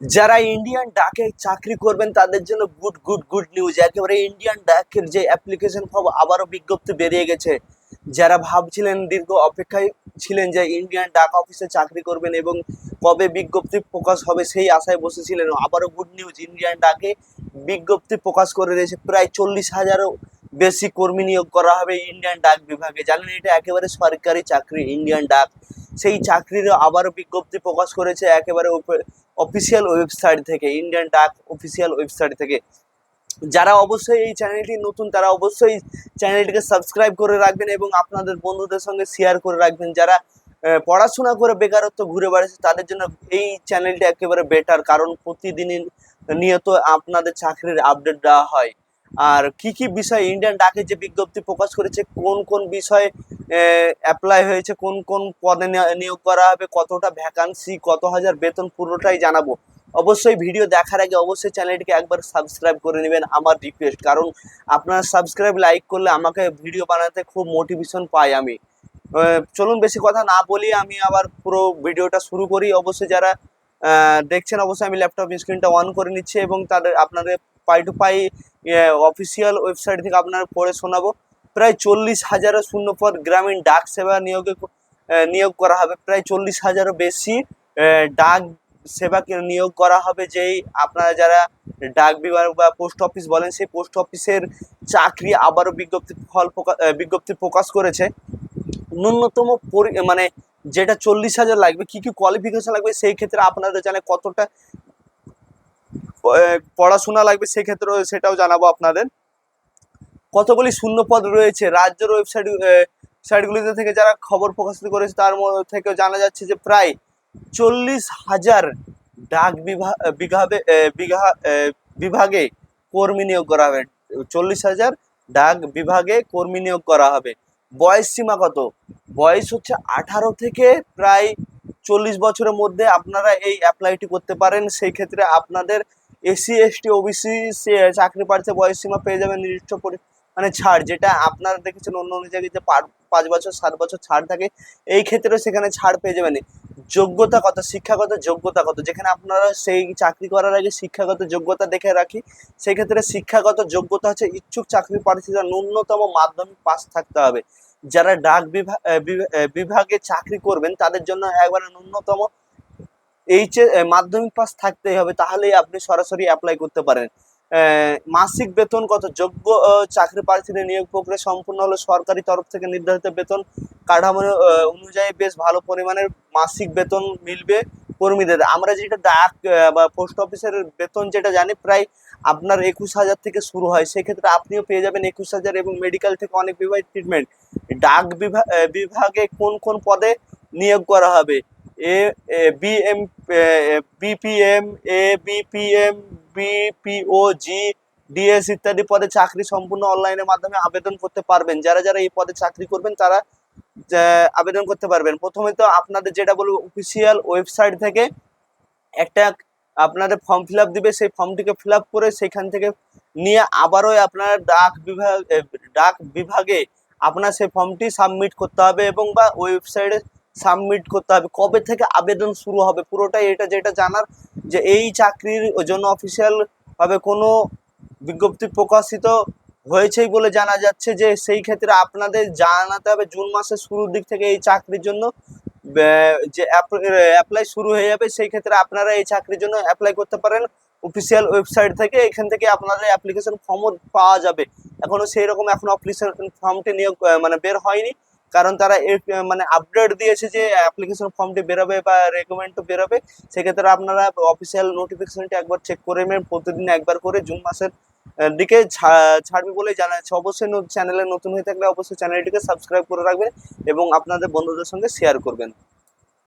যারা ইন্ডিয়ান ডাকে চাকরি করবেন, তাদের জন্য গুড গুড গুড নিউজ একেবারে ইন্ডিয়ান ডাকের যে অ্যাপ্লিকেশন ফর্ম আবারও বিজ্ঞপ্তি বেরিয়ে গেছে। যারা ভাবছিলেন দীর্ঘ অপেক্ষায় ছিলেন যে ইন্ডিয়ান ডাক অফিসে চাকরি করবেন এবং কবে বিজ্ঞপ্তি প্রকাশ হবে সেই আশায় বসেছিলেন, আবারও গুড নিউজ ইন্ডিয়ান ডাকে বিজ্ঞপ্তি প্রকাশ করে দিয়েছে। প্রায় চল্লিশ হাজারও বেশি কর্মী নিয়োগ করা হবে ইন্ডিয়ান ডাক বিভাগে। জানেন, এটা একেবারে সরকারি চাকরি ইন্ডিয়ান ডাক। সেই চাকরির আবারও বিজ্ঞপ্তি প্রকাশ করেছে একেবারে অফিসিয়াল ওয়েবসাইট থেকে ইন্ডিয়ান ডাক অফিসিয়াল ওয়েবসাইট থেকে। যারা অবশ্যই এই চ্যানেলটি নতুন, তারা অবশ্যই চ্যানেলটিকে সাবস্ক্রাইব করে রাখবেন এবং আপনাদের বন্ধুদের সঙ্গে শেয়ার করে রাখবেন। যারা পড়াশোনা করে বেকারত্ব ঘুরে বেড়াচ্ছে, তাদের জন্য এই চ্যানেলটি একেবারে বেটার কারণ প্রতিদিনই নিয়ত আপনাদের চাকরির আপডেট দেওয়া হয়। আর কি কি বিষয় ইন্ডিয়ান ডাকে যে বিজ্ঞপ্তি প্রকাশ করেছে, কোন কোন বিষয়ে অ্যাপ্লাই হয়েছে, কোন কোন পদে নিয়োগ করা হবে, কতটা ভ্যাকান্সি কত হাজার বেতন, পুরোটাই জানাব। অবশ্যই ভিডিও দেখার আগে অবশ্যই চ্যানেলটিকে একবার সাবস্ক্রাইব করে নেবেন আমার রিকোয়েস্ট কারণ আপনারা সাবস্ক্রাইব লাইক করলে আমাকে ভিডিও বানাতে খুব মোটিভেশন পাই আমি। চলুন বেশি কথা না বলি, আমি আবার পুরো ভিডিওটা শুরু করি। অবশ্যই যারা দেখছেন, অবশ্যই আমি ল্যাপটপ স্ক্রিনটা অন করে নিচ্ছি এবং তাদের, আপনাদের pie to pie official website থেকে আপনারা পড়ে শোনাবো। প্রায় চল্লিশ হাজারের শূন্যপদ গ্রামীণ ডাক সেবা নিয়োগে নিয়োগ করা হবে। প্রায় চল্লিশ হাজারও বেশি ডাক সেবাকে নিয়োগ করা হবে যেই আপনারা যারা ডাক বিভাগ বা পোস্ট অফিস বলেন, সেই পোস্ট অফিসের চাকরি আবারও বিজ্ঞপ্তি ফল বিজ্ঞপ্তি প্রকাশ করেছে। ন্যূনতম মানে যেটা চল্লিশ হাজার লাগবে, কি কি কোয়ালিফিকেশন লাগবে, সেই ক্ষেত্রে আপনারা জানে কতটা পড়াশোনা লাগবে সেক্ষেত্রেও সেটাও জানাব আপনাদের। কতগুলি শূন্য পদ রয়েছে রাজ্যের ওয়েবসাইট সাইটগুলিতে থেকে যারা খবর প্রকাশিত করেছে, তার মধ্যে থেকে জানা যাচ্ছে যে প্রায় চল্লিশ হাজার ডাক বিভাগ বিঘাবে বিঘা বিভাগে কর্মী নিয়োগ করা হবে। চল্লিশ হাজার ডাক বিভাগে কর্মী নিয়োগ করা হবে। বয়স সীমা কত? বয়স হচ্ছে আঠারো থেকে প্রায় চল্লিশ বছরের মধ্যে আপনারা এই অ্যাপ্লাইটি করতে পারেন। সেই ক্ষেত্রে আপনাদের এসসি এসটি ওবিসি চাকরি প্রার্থী বয়স সীমা পেয়ে যাবেন নির্দিষ্ট মানে ছাড়, যেটা আপনারা দেখেছেন অন্য অন্য জায়গায় পাঁচ বছর, সাত বছর ছাড় থাকে, এই ক্ষেত্রে সেখানে ছাড় পেয়ে যাবেন। যোগ্যতা কত, শিক্ষাগত যোগ্যতা কত? যেখানে আপনারা সেই চাকরি করার আগে শিক্ষাগত যোগ্যতা দেখে রাখি। সেক্ষেত্রে শিক্ষাগত যোগ্যতা হচ্ছে ইচ্ছুক চাকরি প্রার্থীরা ন্যূনতম মাধ্যমিক পাস থাকতে হবে। যারা ডাক বিভাগ বিভাগে চাকরি করবেন, তাদের জন্য একবারে ন্যূনতম এইচ মাধ্যমিক পাস থাকতেই হবে। তাহলেই আপনি সরাসরি অ্যাপ্লাই করতে পারেন। মাসিক বেতন কত? যোগ্য চাকরি প্রার্থীদের নিয়োগ প্রক্রিয়া সম্পূর্ণ হলো সরকারি তরফ থেকে নির্ধারিত বেতন। কাঠামো অনুযায়ী বেশ ভালো পরিমাণের মাসিক বেতন মিলবে কর্মীদের। আমরা যেটা ডাক বা পোস্ট অফিসের বেতন যেটা জানি প্রায় আপনার একুশ হাজার থেকে শুরু হয়। সেক্ষেত্রে আপনিও পেয়ে যাবেন একুশ হাজার এবং মেডিকেল থেকে অনেক বিভাগ ট্রিটমেন্ট ডাক বিভাগ কোন কোন পদে নিয়োগ করা হবে? A BM BPM A BPM BPO G DS ইত্যাদি পদে চাকরি সম্পূর্ণ অনলাইনের মাধ্যমে আবেদন করতে পারবেন। যারা যারা এই পদে চাকরি করবেন, তারা আবেদন করতে পারবেন। প্রথমে তো আপনাদের যেটা বলব অফিসিয়াল ওয়েবসাইট থেকে একটা আপনাদের ফর্ম ফিল দিবে। সেই ফর্মটিকে ফিল করে সেখান থেকে নিয়ে আবারও আপনার ডাক বিভাগ ডাক বিভাগে আপনার সেই ফর্মটি সাবমিট করতে হবে এবং বা ওয়েবসাইটে সাবমিট করতে হবে। কবে থেকে আবেদন শুরু হবে? পুরোটাই এটা যেটা জানার যে এই চাকরির জন্য অফিসিয়াল ভাবে কোনো বিজ্ঞপ্তি প্রকাশিত হয়েছেই বলে জানা যাচ্ছে যে সেই ক্ষেত্রে আপনাদের জানাতে হবে জুন মাসের শুরুর দিক থেকে এই চাকরির জন্য যে অ্যাপ্লাই শুরু হয়ে যাবে, সেই ক্ষেত্রে আপনারা এই চাকরির জন্য অ্যাপ্লাই করতে পারেন। অফিসিয়াল ওয়েবসাইট থেকে এখান থেকে আপনাদের অ্যাপ্লিকেশন ফর্মও পাওয়া যাবে। এখনও সেই রকম এখন অ্যাপ্লিকেশন ফর্মটি নিয়োগ মানে বের হয়নি। কারণ তারা মানে আপডেট দিয়েছে যে অ্যাপ্লিকেশন ফর্মটি বেরোবে বা রেকমেন্ডও বেরোবে, সেক্ষেত্রে আপনারা অফিসিয়াল নোটিফিকেশনটি একবার চেক করে নেবেন, প্রতিদিন একবার করে জুন মাসের দিকে ছাড়বে বলে জানা যাচ্ছে অবশ্যই চ্যানেলে নতুন হয়ে থাকলে অবশ্যই চ্যানেলটিকে সাবস্ক্রাইব করে রাখবেন এবং আপনাদের বন্ধুদের সঙ্গে শেয়ার করবেন।